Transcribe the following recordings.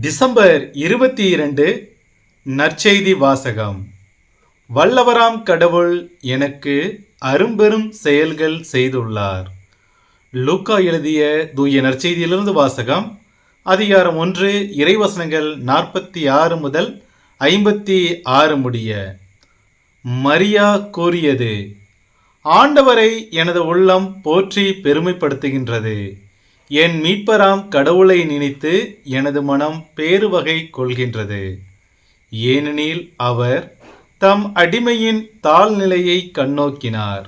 December இருபத்தி இரண்டு நற்செய்தி வாசகம். வல்லவராம் கடவுள் எனக்கு அரும்பெரும் செயல்கள் செய்துள்ளார். லூக்கா எழுதிய தூய நற்செய்தியிலிருந்து வாசகம் அதிகாரம் ஒன்று இறைவசனங்கள் நாற்பத்தி ஆறு முதல் ஐம்பத்தி ஆறு முடிய. மரியா கூறியது ஆண்டவரை எனது உள்ளம் போற்றி பெருமைப்படுத்துகின்றது. என் மீட்பராம் கடவுளை நினைத்து எனது மனம் பேருவகை கொள்கின்றது. ஏனெனில் அவர் தம் அடிமையின் தாழ்நிலையை கண்ணோக்கினார்.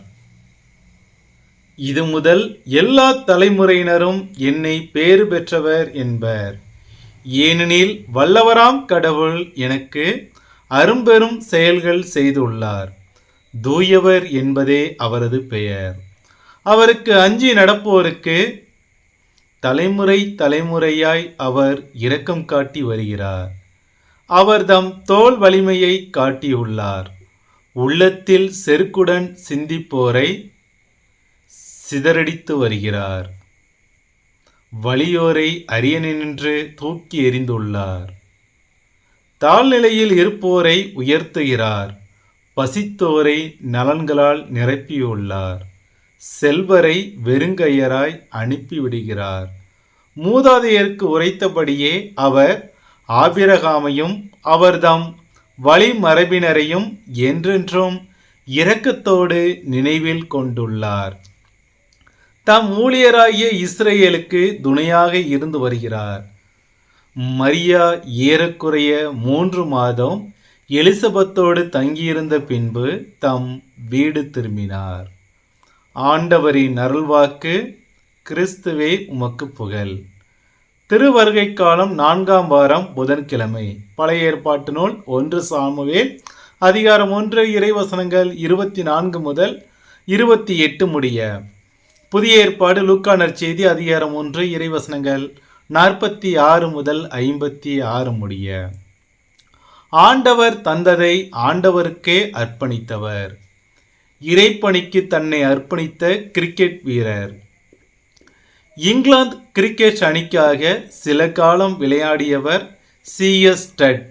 இது முதல் எல்லா தலைமுறையினரும் என்னை பேறு பெற்றவர் என்பர். ஏனெனில் வல்லவராம் கடவுள் எனக்கு அரும்பெரும் செயல்கள் செய்துள்ளார். தூயவர் என்பதே அவரது பெயர். அவருக்கு அஞ்சி நடப்போருக்கு தலைமுறை தலைமுறையாய் அவர் இரக்கம் காட்டி வருகிறார். அவர் தம் தோல் வலிமையை காட்டியுள்ளார். உள்ளத்தில் செருக்குடன் சிந்திப்போரை சிதறடித்து வருகிறார். வலியோரை அரியணின்று தூக்கி எறிந்துள்ளார். தாழ்நிலையில் இருப்போரை உயர்த்துகிறார். பசித்தோரை நலன்களால் நிரப்பியுள்ளார். செல்வரை வெறுங்கையராய் அனுப்பிவிடுகிறார். மூதாதையருக்கு உரைத்தபடியே அவர் ஆபிரகாமையும் அவர்தம் வழிமரபினரையும் என்றென்றும் இரக்கத்தோடு நினைவில் கொண்டுள்ளார். தம் ஊழியராகிய இஸ்ரேலுக்கு துணையாக இருந்து வருகிறார். மரியா ஏறக்குறைய மூன்று மாதம் எலிசபெத்தோடு தங்கியிருந்த பின்பு தம் வீடு திரும்பினார். ஆண்டவரின் அருள்வாக்கு கிறிஸ்துவே உமக்கு புகழ். திருவருகை காலம் நான்காம் வாரம் புதன்கிழமை. பழைய ஏற்பாட்டு நூல் ஒன்று சாமுவேல் அதிகாரம் ஒன்று இறைவசனங்கள் இருபத்தி நான்கு முதல் இருபத்தி எட்டு முடிய. புதிய ஏற்பாடு லூக்கானர் செய்தி அதிகாரம் ஒன்று இறைவசனங்கள் நாற்பத்தி ஆறு முதல் ஐம்பத்தி ஆறு முடிய. ஆண்டவர் தந்ததை ஆண்டவருக்கே அர்ப்பணித்தவர். இறைப்பணிக்கு தன்னை அர்ப்பணித்த கிரிக்கெட் வீரர். இங்கிலாந்து கிரிக்கெட் அணிக்காக சில காலம் விளையாடியவர் சிஎஸ் ஸ்டட்.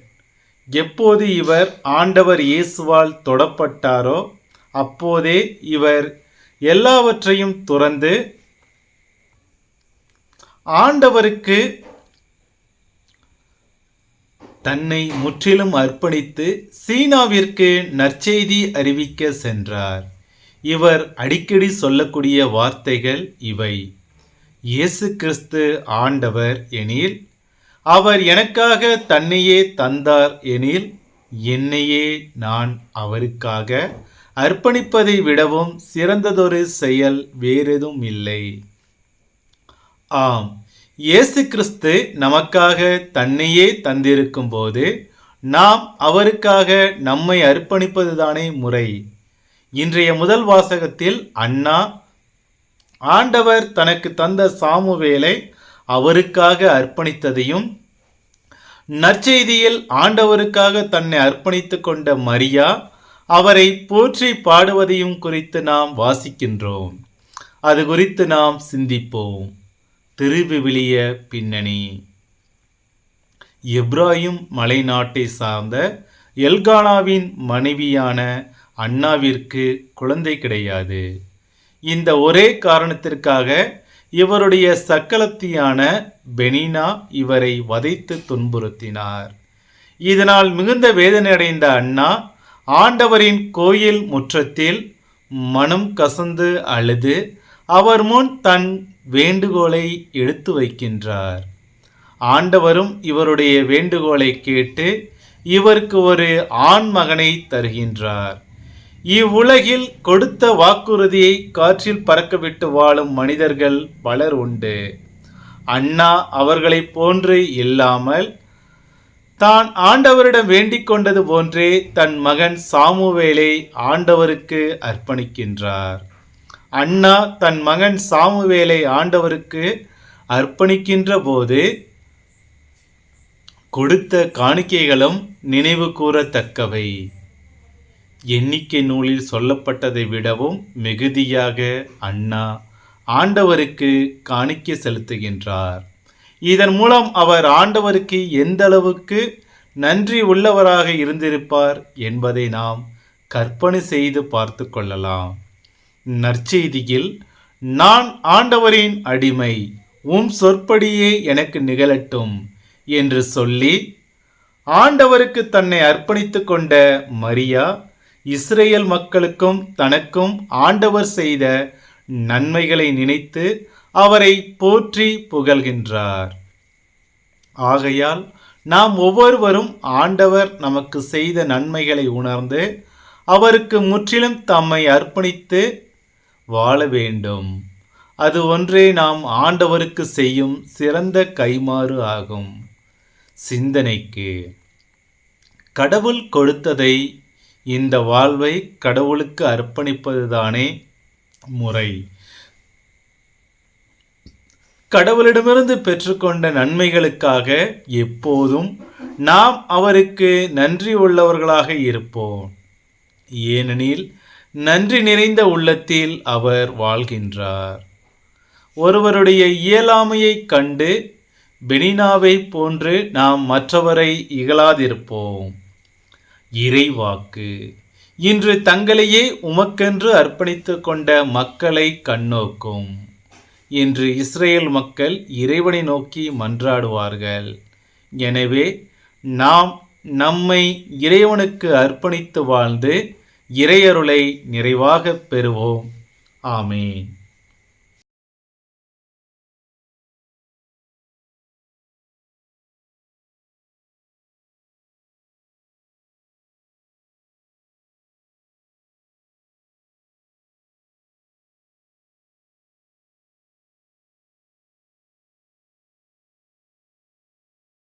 எப்போது இவர் ஆண்டவர் இயேசுவால் தொடப்பட்டாரோ அப்போதே இவர் எல்லாவற்றையும் துறந்து ஆண்டவருக்கு தன்னை முற்றிலும் அர்ப்பணித்து சீனாவிற்கு நற்செய்தி அறிவிக்க சென்றார். இவர் அடிக்கடி சொல்லக்கூடிய வார்த்தைகள் இவை. இயேசு கிறிஸ்து ஆண்டவர் எனில் அவர் எனக்காக தன்னையே தந்தார் எனில் என்னையே நான் அவருக்காக அர்ப்பணிப்பதை விடவும் சிறந்ததொரு செயல் வேறெதும் இல்லை. ஆம் இயேசு கிறிஸ்து நமக்காக தன்னையே தந்திருக்கும் போது நாம் அவருக்காக நம்மை அர்ப்பணிப்பதுதானே முறை. இன்றைய முதல் வாசகத்தில் அண்ணா ஆண்டவர் தனக்கு தந்த சாமுவேலை அவருக்காக அர்ப்பணித்ததையும் நற்செய்தியில் ஆண்டவருக்காக தன்னை அர்ப்பணித்து கொண்ட மரியா அவரை போற்றி பாடுவதையும் குறித்து நாம் வாசிக்கின்றோம். அது குறித்து நாம் சிந்திப்போம். திருவிவிலிய பின்னணி. எப்ராஹிம் மலைநாட்டை சார்ந்த எல்கானாவின் மனைவியான அண்ணாவிற்கு குழந்தை கிடையாது. இந்த ஒரே காரணத்திற்காக இவருடைய சக்கலத்தியான பெனினா இவரை வதைத்து துன்புறுத்தினார். இதனால் மிகுந்த வேதனையடைந்த அண்ணா ஆண்டவரின் கோயில் முற்றத்தில் மனம் கசந்து அழுது அவர் முன் தன் வேண்டுகோளை எடுத்து வைக்கின்றார். ஆண்டவரும் இவருடைய வேண்டுகோளை கேட்டு இவருக்கு ஒரு ஆண் மகனை தருகின்றார். இவ்வுலகில் கொடுத்த வாக்குறுதியை காற்றில் பறக்கவிட்டு வாழும் மனிதர்கள் பலர் உண்டு. அண்ணா அவர்களைப் போன்று இல்லாமல் தான் ஆண்டவரிடம் வேண்டிக் கொண்டது போன்றே தன் மகன் சாமுவேலை ஆண்டவருக்கு அர்ப்பணிக்கின்றார். அண்ணா தன் மகன் சாமுவேலை ஆண்டவருக்கு அர்ப்பணிக்கின்ற போது கொடுத்த காணிக்கைகளும் நினைவு கூறத்தக்கவை. எண்ணிக்கை நூலில் சொல்லப்பட்டதை விடவும் மிகுதியாக அண்ணா ஆண்டவருக்கு காணிக்கை செலுத்துகின்றார். இதன் மூலம் அவர் ஆண்டவருக்கு எந்த அளவுக்கு நன்றி உள்ளவராக இருந்திருப்பார் என்பதை நாம் கற்பனை செய்து பார்த்து கொள்ளலாம். நற்செய்தியில் நான் ஆண்டவரின் அடிமை உம் சொற்படியே எனக்கு நிகழட்டும் என்று சொல்லி ஆண்டவருக்கு தன்னை அர்ப்பணித்து கொண்ட மரியா இஸ்ரேல் மக்களுக்கும் தனக்கும் ஆண்டவர் செய்த நன்மைகளை நினைத்து அவரை போற்றி புகழ்கின்றார். ஆகையால் நாம் ஒவ்வொருவரும் ஆண்டவர் நமக்கு செய்த நன்மைகளை உணர்ந்து அவருக்கு முற்றிலும் தம்மை அர்ப்பணித்து வாழ வேண்டும். அது ஒன்றே நாம் ஆண்டவருக்கு செய்யும் சிறந்த கைமாறு ஆகும். சிந்தனைக்கு கடவுள் கொடுத்ததை இந்த வாழ்வை கடவுளுக்கு அர்ப்பணிப்பதுதானே முறை. கடவுளிடமிருந்து பெற்றுக்கொண்ட நன்மைகளுக்காக எப்போதும் நாம் அவருக்கு நன்றி உள்ளவர்களாக இருப்போம். ஏனெனில் நன்றி நிறைந்த உள்ளத்தில் அவர் வாழ்கின்றார். ஒருவருடைய இயலாமையைக் கண்டு பெனினாவை போன்று நாம் மற்றவரை இகழாதிருப்போம். இறைவாக்கு. இன்று தங்களையே உமக்கென்று அர்ப்பணித்து கொண்ட மக்களை கண்ணோக்கும். இன்று இஸ்ரேல் மக்கள் இறைவனை நோக்கி மன்றாடுவார்கள். எனவே நாம் நம்மை இறைவனுக்கு அர்ப்பணித்து வாழ்ந்து இறையருளை நிறைவாகப் பெறுவோம். ஆமேன்.